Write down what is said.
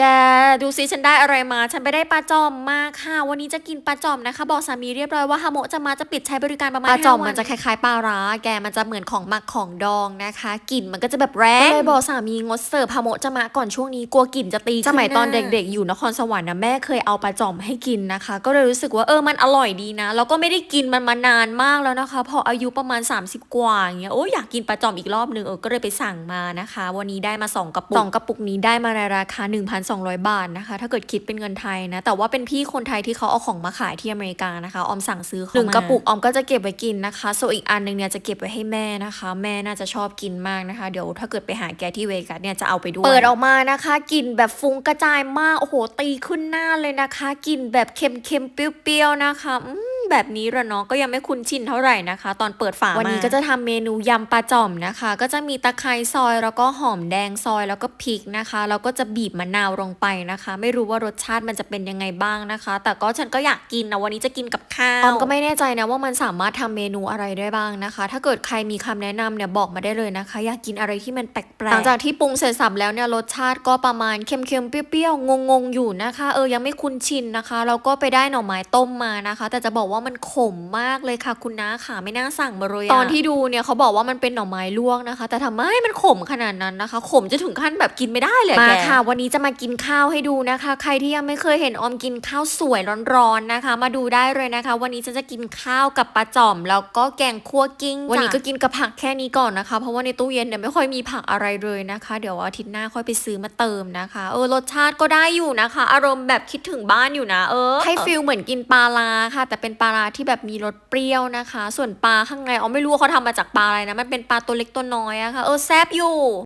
แกดูซิฉันได้อะไรมา ฉันไปได้ปลาจอมมาค่ะ วันนี้จะกินปลาจอมนะคะ บอกสามีเรียบร้อยว่าฮาโมะจะมาจะปิดใช้บริการประมาณปลาจอมห้วัมันจะคล้ายๆปลาร้า แกมันจะเหมือนของหมักของดองนะคะกลิ่นมันก็จะแบบแรก็งเลยบอกสามีงดเสิร์ฟฮาโมะจะมาก่อนช่วงนี้กลัวกลิ่นจะตีสมัยตอนขึ้หาเด็กๆ อยู่นครสวรรค์นะแม่เคยเอาปลาจอมให้กินนะคะ ก็เลยรู้สึกว่าเออมันอร่อยดีนะแล้วก็ไม่ได้กินมันมานานมากแล้วนะคะ พออายุประมาณ 30 กว่าอย่างเงี้ยโอ้ยอยากกินปลาจอมอีกรอบนึงเออก็เลยไปสั่งมานะคะ วันนี้ได้มาสองกระปุกสองกระปุกนี้ได้มาในราคา1,200 บาทนะคะ ถ้าเกิดคิดเป็นเงินไทยนะ แต่ว่าเป็นพี่คนไทยที่เขาเอาของมาขายที่อเมริกานะคะ ออมสั่งซื้อเขาหนึ่งมากระปุกออมก็จะเก็บไว้กินนะคะส่วนอีกอันหนึงเนี่ยจะเก็บไว้ให้แม่นะคะ แม่น่าจะชอบกินมากนะคะ เดี๋ยวถ้าเกิดไปหาแกที่เวกัสเนี่ยจะเอาไปด้วยเปิดออกมานะคะกลิ่นแบบฟุ้งกระจายมากโอ้โหตีขึ้นหน้าเลยนะคะกลิ่นแบบเค็มๆเปรี้ยวๆนะคะอืม แบบนี้ระเนาะก็ยังไม่คุ้นชินเท่าไหร่นะคะ ตอนเปิดฝาวันนี้มาก็จะทำเมนูยำปลาจ่อมนะคะ ก็จะมีตะไคร้ซอยแล้วก็หอมแดงซอยแล้วก็พริกนะคะแล้วก็จะบีบมะนาวลงไปนะคะ ไม่รู้ว่ารสชาติมันจะเป็นยังไงบ้างนะคะ แต่ก็ฉันก็อยากกินนะวันนี้จะกินกับข้าวออออมมก็ก็ไม่ไม่แน่ใจนะว่ามันสามารถทำเมนูอะไรได้บ้างนะคะ ถ้าเกิดใครมีคำแนะนำเนี่ยบอกมาได้เลยนะคะ อยากกินอะไรที่มันแปลกๆหลังจากที่ปรุงเสร็จสับแล้วเนี่ยรสชาติก็ประมาณเค็มๆเปรี้ยวๆงงๆอยู่นะคะ เออยังไม่คุ้นชินนะคะแล้วก็ไปได้หน่อไม้ต้มมานะคะ แต่จะบอกว่ามันขมมากเลยค่ะคุณน้าค่ะไม่น่าสั่งมาเลยอะตอนที่ดูเนี่ยเขาบอกว่ามันเป็นหน่อไม้ลวกนะคะ แต่ทำไมมันขมขนาดนั้นนะคะ ขมจะถึงขั้นแบบกินไม่ได้เลยอะมาแกค่ะ วันนี้จะมากินข้าวให้ดูนะคะ ใครที่ยังไม่เคยเห็นออมกินข้าวสวยร้อนๆนะคะ มาดูได้เลยนะคะ วันนี้ฉันจะกินข้าวกับปลาจ่อม แล้วก็แกงคั่วกิ้งวันนี้จ้ะก็กินกับผักแค่นี้ก่อนนะคะ เพราะว่าในตู้เย็นเนี่ยไม่ค่อยมีผักอะไรเลยนะคะ เดี๋ยวอาทิตย์หน้าค่อยไปซื้อมาเติมนะคะ เออรสชาติก็ได้อยู่นะคะ อารมณ์แบบคิดถึงบ้านอยู่นะ เออ ให้ฟิลเหมือนกินปลาลาค่ะ แต่เป็นปลาลาที่แบบมีรสเปรี้ยวนะคะ ส่วนปลาข้างในอ๋อไม่รู้ว่าเขาทำมาจากปลาอะไรนะ มันเป็นปลาตัวเล็กตัวน้อยอะค่ะ เออแซบอยู่